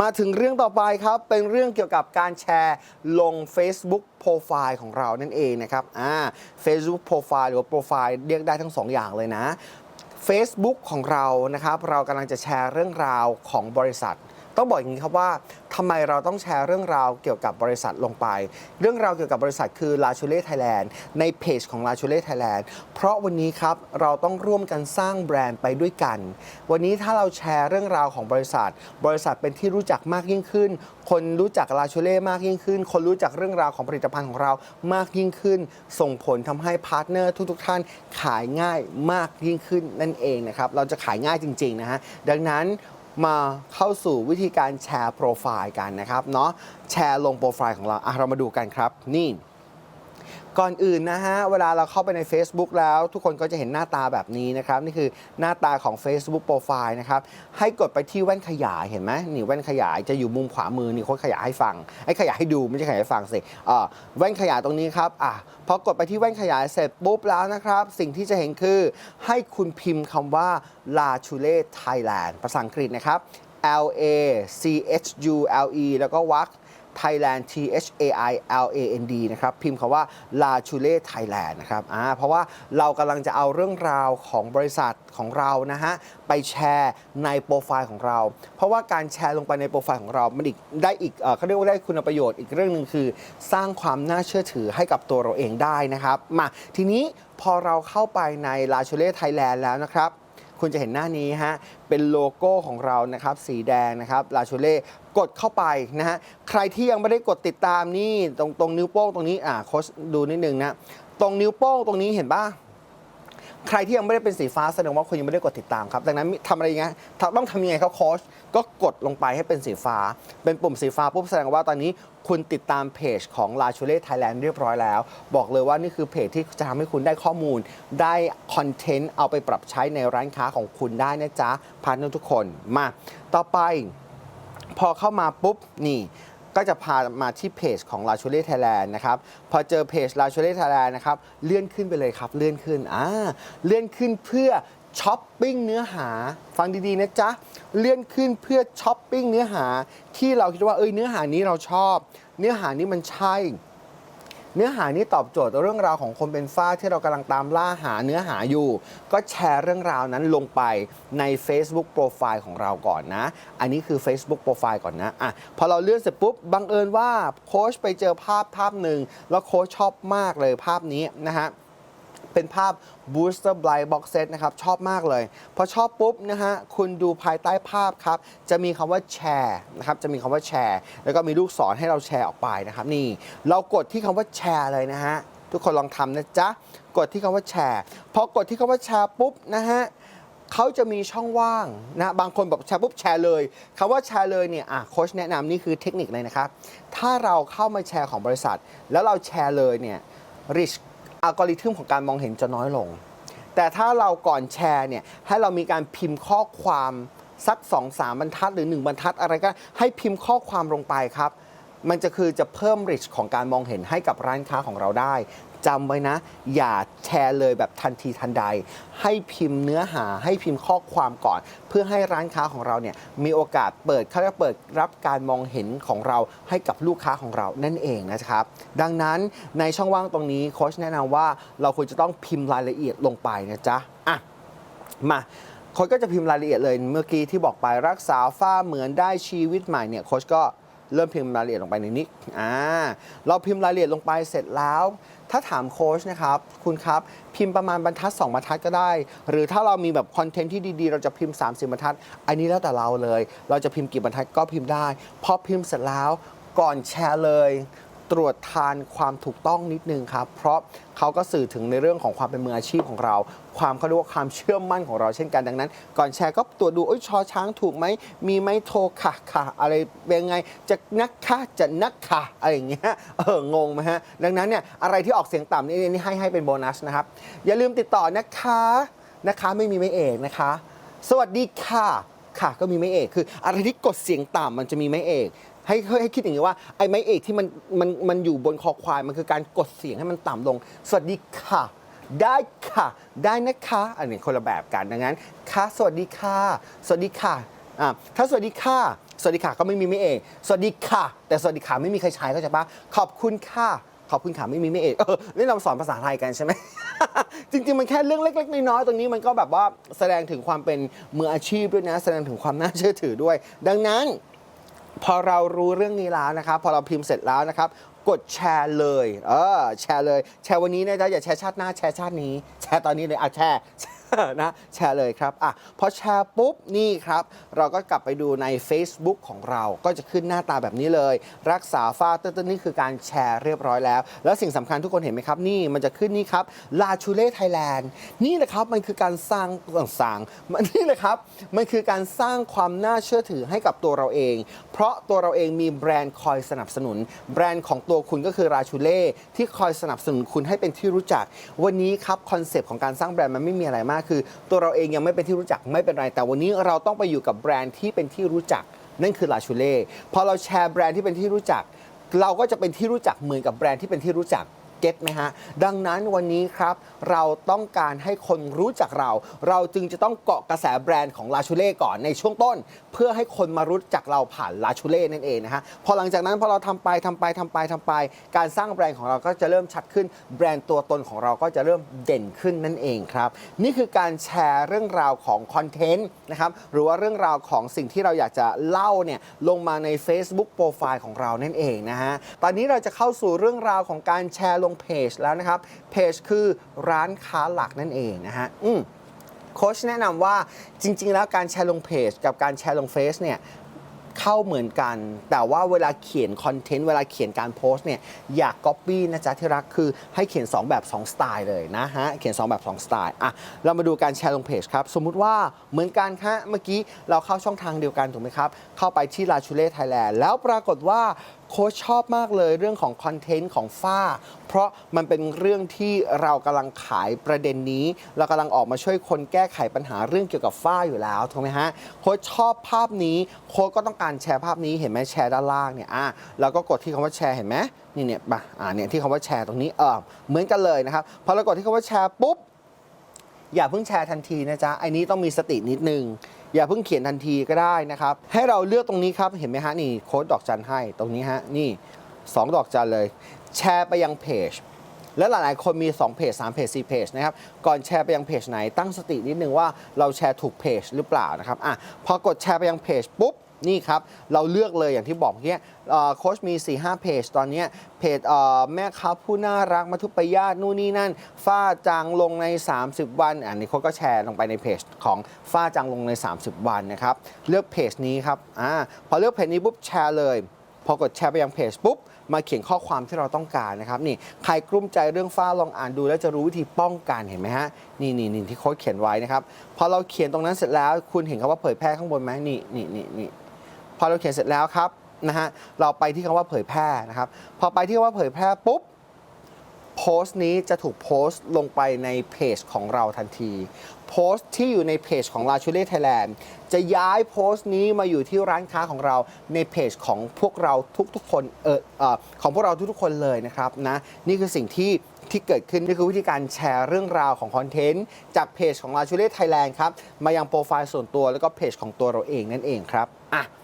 มาถึงเรื่องต่อไปครับ เป็นเรื่องเกี่ยวกับการแชร์ลง Facebook โปรไฟล์ของเรานั่นเองนะครับอ่า Facebook โปรไฟล์หรือว่าโปรไฟล์เรียกได้ทั้งสองอย่างเลยนะ Facebook ของเรานะครับ เรากำลังจะแชร์เรื่องราวของบริษัท ต้องบอกอย่างนี้ครับว่าทำไมเราต้องแชร์เรื่องราวเกี่ยวกับบริษัทลงไป เรื่องราวเกี่ยวกับบริษัทคือ l a c h u l e Thailand ในเพจของ l a c h u l e Thailand เพราะวันนี้ครับเราต้องร่วมกันสร้างแบรนด์ไปด้วยกัน วันนี้ถ้าเราแชร์เรื่องราวของบริษัท บริษัทเป็นที่รู้จักมากยิ่งขึ้น คนรู้จัก l a c h u l e มากยิ่งขึ้น คนรู้จักเรื่องราวของผลิตภัณฑ์ของเรามากยิ่งขึ้น ส่งผลทำให้พาร์ทเนอร์ทุกๆ ท่านขายง่ายมากยิ่งขึ้นนั่นเองนะครับเราจะขายง่ายจริงๆนะฮะดังนั้น มาเข้าสู่วิธีการแชร์โปรไฟล์กันนะครับเนาะแชร์ลงโปรไฟล์ของเราอะเรามาดูกันครับนี่ ก่อนอื่นนะฮะ เวลาเราเข้าไปใน Facebook แล้ว ทุกคนก็จะเห็นหน้าตาแบบนี้นะครับ นี่คือหน้าตาของ Facebook โปรไฟล์นะครับ ให้กดไปที่แว่นขยายเห็นไหมนี่แว่นขยายจะอยู่มุมขวามือนี่โค้ดขยายให้ฟังไอ้ขยายให้ดูไม่ใช่ขยายให้ฟังสิอ่าแว่นขยายตรงนี้ครับอะพอกดไปที่แว่นขยายเสร็จปุ๊บแล้วนะครับ สิ่งที่จะเห็นคือ ให้คุณพิมพ์คำว่า La Chule Thailand ภาษาอังกฤษนะครับ L A C H U L E แล้วก็วัก Thailand T H A I L A N D นะครับพิมพ์คำว่า La Chule Thailand นะครับอ่าเพราะว่าเรากำลังจะเอาเรื่องราวของบริษัทของเรานะฮะไปแชร์ในโปรไฟล์ของเรา เพราะว่าการแชร์ลงไปในโปรไฟล์ของเรา มันอีกได้อีกเอ่อเขาเรียกว่าได้คุณประโยชน์อีกเรื่องหนึ่งคือ สร้างความน่าเชื่อถือให้กับตัวเราเองได้นะครับมาทีนี้พอเราเข้าไปใน La Chule Thailand แล้วนะครับ คุณจะเห็นหน้านี้ฮะเป็นโลโก้ของเรานะครับสีแดงนะครับลาชูเล่กดเข้าไปนะฮะใครที่ยังไม่ได้กดติดตามนี่ตรงตรงนิ้วโป้งตรงนี้อ่าโค้ชดูนิดนึงนะตรงนิ้วโป้งตรงนี้เห็นป่ะ ใครที่ยังไม่ได้เป็นสีฟ้าแสดงว่าคุณยังไม่ได้กดติดตามครับดังนั้นทำอะไรยังไงต้องทำยังไงครับโค้ชก็กดลงไปให้เป็นสีฟ้า เป็นปุ่มสีฟ้าปุ๊บแสดงว่าตอนนี้คุณติดตามเพจของ La c h u l e Thailand เรียบร้อยแล้ว บอกเลยว่านี่คือเพจที่จะทำให้คุณได้ข้อมูล ได้คอนเทนต์เอาไปปรับใช้ในร้านค้าของคุณได้นะจ๊ะพาร์ทเนอร์ทุกคนมา ต่อไปพอเข้ามาปุ๊บนี่ ก็จะพามาที่เพจของลาชูเล่ไทยแลนด์นะครับ พอเจอเพจลาชูเล่ไทยแลนด์นะครับ เลื่อนขึ้นไปเลยครับเลื่อนขึ้นอ่าเลื่อนขึ้นเพื่อช้อปปิ้งเนื้อหาฟังดีๆนะจ๊ะ เลื่อนขึ้นเพื่อช้อปปิ้งเนื้อหาที่เราคิดว่าเอ้ยเนื้อหานี้เราชอบ เนื้อหานี้มันใช่ เนื้อหานี้ตอบโจทย์เรื่องราวของคนเป็นฝ้าที่เรากำลังตามล่าหาเนื้อหาอยู่ ก็แชร์เรื่องราวนั้นลงไปใน Facebook โปรไฟล์ของเราก่อนนะ อันนี้คือ Facebook โปรไฟล์ก่อนนะอะพอเราเลื่อนเสร็จปุ๊บบังเอิญว่าโค้ชไปเจอภาพภาพหนึ่งแล้วโค้ชชอบมากเลยภาพนี้นะฮะ เป็นภาพ Booster Blind Box Set นะครับ ชอบมากเลย พอชอบปุ๊บนะฮะ คุณดูภายใต้ภาพครับ จะมีคำว่าแชร์นะครับ จะมีคำว่าแชร์ แล้วก็มีลูกศรให้เราแชร์ออกไปนะครับ นี่ เรากดที่คำว่าแชร์เลยนะฮะ ทุกคนลองทำนะจ๊ะ กดที่คำว่าแชร์ พอกดที่คำว่าแชร์ปุ๊บนะฮะเขาจะมีช่องว่างนะบางคนบอกแชร์ปุ๊บแชร์เลยคำว่าแชร์เลยเนี่ยอะโค้ชแนะนำนี่คือเทคนิคเลยนะครับ ถ้าเราเข้ามาแชร์ของบริษัท แล้วเราแชร์เลยเนี่ย rich อัลกอริทึมของการมองเห็นจะน้อยลง แต่ถ้าเราก่อนแชร์เนี่ยให้เรามีการพิมพ์ข้อความสัก2 3บรรทัดหรือ 1 บรรทัดอะไรก็ให้พิมพ์ข้อความลงไปครับ มันจะคือจะเพิ่ม rich ของการมองเห็นให้กับร้านค้าของเราได้ จำไว้นะ อย่าแชร์เลยแบบทันทีทันใด ให้พิมพ์เนื้อหาให้พิมพ์ข้อความก่อน เพื่อให้ร้านค้าของเราเนี่ยมีโอกาสเปิดเขาเรียกเปิดรับการมองเห็นของเราให้กับลูกค้าของเรานั่นเองนะครับ ดังนั้นในช่องว่างตรงนี้โค้ชแนะนำว่าเราควรจะต้องพิมพ์รายละเอียดลงไปนะจ๊ะอะมาโค้ชก็จะพิมพ์รายละเอียดเลยเมื่อกี้ที่บอกไปรักษาฝ้าเหมือนได้ชีวิตใหม่เนี่ยโค้ชก็เริ่มพิมพ์รายละเอียดลงไปในนี้อ่าเราพิมพ์รายละเอียดลงไปเสร็จแล้ว ถ้าถามโค้ชนะครับ คุณครับ พิมพ์ประมาณบรรทัด 2 บรรทัดก็ได้ หรือถ้าเรามีแบบคอนเทนต์ที่ดีๆ เราจะพิมพ์ 30 บรรทัด อันนี้แล้วแต่เราเลย เราจะพิมพ์กี่บรรทัดก็พิมพ์ได้ พอพิมพ์เสร็จแล้วก่อนแชร์เลย ตรวจทานความถูกต้องนิดนึงครับ เพราะเขาก็สื่อถึงในเรื่องของความเป็นมืออาชีพของเรา ความเขาเรียกว่าความเชื่อมั่นของเราเช่นกันดังนั้น ก่อนแชร์ก็ตรวจดูเอ้ยชอช้างถูกไหมมีไหมโทรค่ะค่ะ อะไรเป็นไงจะนักค่ะจะนักค่ะอะไรอย่างเงี้ยเอองงไหมฮะดังนั้นเนี่ยอะไรที่ออกเสียงต่ำนี่นี่ให้ให้เป็นโบนัสนะครับอย่าลืมติดต่อนะคะนะคะไม่มีไม่เอกนะคะ สวัสดีค่ะค่ะก็มีไม้เอกคืออะไรที่กดเสียงต่ำมันจะมีไม้เอก ให้ให้ให้คิดอย่างนี้ว่าไอ้ไม้เอกที่มันมันมันอยู่บนคอควายมันคือการกดเสียงให้มันต่ำลง สวัสดีค่ะ ได้ค่ะ ได้นะคะ อันนี้คนละแบบกันดังนั้นค่ะสวัสดีค่ะ สวัสดีค่ะอะถ้าสวัสดีค่ะ สวัสดีค่ะก็ไม่มีไม่เอกสวัสดีค่ะ แต่สวัสดีค่ะไม่มีใครใช้ก็จะปะขอบคุณค่ะ ขอบคุณค่ะไม่มีไม่เอกเออนี่เราสอนภาษาไทยกันใช่ไหม จริงๆ มันแค่เรื่องเล็ก ๆ น้อยๆตรงนี้มันก็แบบว่าแสดงถึงความเป็นมืออาชีพด้วยนะ แสดงถึงความน่าเชื่อถือด้วย ดังนั้น พอเรารู้เรื่องนี้แล้วนะครับ พอเราพิมพ์เสร็จแล้วนะครับ กดแชร์เลย เออ แชร์เลย แชร์วันนี้นะจ๊ะอย่าแชร์ชาติหน้า แชร์ชาตินี้ แชร์ตอนนี้เลยอะแชร์ นะแชร์เลยครับอะพอแชร์ปุ๊บนี่ครับ เราก็กลับไปดูใน Facebook ของเราก็จะขึ้นหน้าตาแบบนี้เลย รักษาฝ้าเต้นๆนี่คือการแชร์เรียบร้อยแล้ว แล้วสิ่งสำคัญทุกคนเห็นไหมครับ นี่มันจะขึ้นนี่ครับลาชูเล่ไทยแลนด์นี่แหละครับมันคือการสร้างต่างๆมันนี่แหละครับมันคือการสร้างความน่าเชื่อถือให้กับตัวเราเอง เพราะตัวเราเองมีแบรนด์คอยสนับสนุน แบรนด์ของตัวคุณก็คือราชูเล่ที่คอยสนับสนุนคุณให้เป็นที่รู้จัก วันนี้ครับคอนเซปต์ของการสร้างแบรนด์มันไม่มีอะไรมากคือ ตัวเราเองยังไม่เป็นที่รู้จักไม่เป็นไร แต่วันนี้เราต้องไปอยู่กับแบรนด์ที่เป็นที่รู้จัก นั่นคือลาชูเล่พอเราแชร์แบรนด์ที่เป็นที่รู้จัก เราก็จะเป็นที่รู้จักเหมือนกับแบรนด์ที่เป็นที่รู้จัก เก็ตไหมฮะ ดังนั้นวันนี้ครับ เราต้องการให้คนรู้จักเรา เราจึงจะต้องเกาะกระแสแบรนด์ของลาชูเล่ก่อนในช่วงต้น เพื่อให้คนมารู้จักเราผ่านลาชูเล่นั่นเองนะฮะ พอหลังจากนั้นพอเราทำไปทำไปทำไปทำไป การสร้างแบรนด์ของเราก็จะเริ่มชัดขึ้น แบรนด์ตัวตนของเราก็จะเริ่มเด่นขึ้นนั่นเองครับ นี่คือการแชร์เรื่องราวของคอนเทนต์นะครับหรือว่าเรื่องราวของสิ่งที่เราอยากจะเล่าเนี่ยลงมาใน Facebook โปรไฟล์ของเรานั่นเองนะฮะตอนนี้เราจะเข้าสู่เรื่องราวของการแชร์ลงเพจแล้วนะครับเพจคือร้านค้าหลักนั่นเองนะฮะอืมโค้ชแนะนำว่าจริง ๆ แล้วการแชร์ลงเพจกับการแชร์ลงเฟซเนี่ยเข้าเหมือนกัน แต่ว่าเวลาเขียนคอนเทนต์เวลาเขียนการโพสต์เนี่ยอยากก๊อปปี้นะจ๊ะที่รักคือให้เขียน 2 แบบ 2 สไตล์เลยนะฮะ เขียน 2 แบบ 2 สไตล์อะเรามาดูการแชร์ลงเพจครับ สมมุติว่าเหมือนกันฮะเมื่อกี้เราเข้าช่องทางเดียวกันถูกไหมครับ เข้าไปที่ลาชูเล่ไทยแลนด์แล้วปรากฏว่า โค้ชชอบมากเลยเรื่องของคอนเทนต์ของฝ้า เพราะมันเป็นเรื่องที่เรากำลังขายประเด็นนี้ เรากำลังออกมาช่วยคนแก้ไขปัญหาเรื่องเกี่ยวกับฝ้าอยู่แล้วถูกไหมฮะโค้ชชอบภาพนี้โค้ชก็ต้องการแชร์ภาพนี้เห็นไหมแชร์ด้านล่างเนี่ยอะเราก็กดที่คำว่าแชร์เห็นไหมนี่เนี่ยมาอ่าเนี่ยที่คำว่าแชร์ตรงนี้เออเหมือนกันเลยนะครับพอเรากดที่คำว่าแชร์ปุ๊บอย่าเพิ่งแชร์ทันทีนะจ๊ะไอ้นี้ต้องมีสตินิดนึง อย่าเพิ่งเขียนทันทีก็ได้นะครับ ให้เราเลือกตรงนี้ครับเห็นไหมฮะนี่โค้ดดอกจันให้ตรงนี้ฮะนี่ 2 ดอกจันเลย แชร์ไปยังเพจแล้วหลายๆ คนมี 2 เพจ 3 เพจ 4 เพจนะครับ ก่อนแชร์ไปยังเพจไหนตั้งสตินิดนึงว่าเราแชร์ถูกเพจหรือเปล่านะครับอะพอกดแชร์ไปยังเพจปุ๊บ นี่ครับ เราเลือกเลยอย่างที่บอกเมื่อกี้โค้ชมี 4-5 เพจตอนนี้เพจแม่ค้าผู้น่ารักมัทุปยาตนู่นนี่นั่นฝ้าจางลงใน 30 วัน อันนี้โค้ชก็แชร์ลงไปในเพจของฝ้าจางลงใน 30 วันนะครับ เลือกเพจนี้ครับอ่าพอเลือกเพจนี้ปุ๊บแชร์เลย พอกดแชร์ไปยังเพจปุ๊บมาเขียนข้อความที่เราต้องการนะครับนี่ใครกลุ้มใจเรื่องฝ้าลองอ่านดู แล้วจะรู้วิธีป้องกันเห็นไหมฮะนี่นี่นี่ที่โค้ชเขียนไว้นะครับพอเราเขียนตรงนั้นเสร็จแล้ว คุณเห็นคำว่าเผยแพร่ข้างบนไหมนี่นี่นี่นี่ พอเราเขียนเสร็จแล้วครับนะฮะเราไปที่คำว่าเผยแพร่นะครับ พอไปที่คำว่าเผยแพร่ปุ๊บโพสต์นี้จะถูกโพสต์ลงไปในเพจของเราทันทีโพสต์ที่อยู่ในเพจของ l a c h u l e Thailand จะย้ายโพสต์นี้มาอยู่ที่ร้านค้าของเราในเพจของพวกเราทุกๆคนเออเออของพวกเราทุกๆคนเลยนะครับนะนี่คือสิ่งที่ที่เกิดขึ้นนี่คือวิธีการแชร์เรื่องราวของคอนเทนต์จากเพจของ l a c h u l e Thailand ครับมายังโปรไฟล์ส่วนตัวแล้วก็เพจของตัวเราเองนั่นเองครับอะ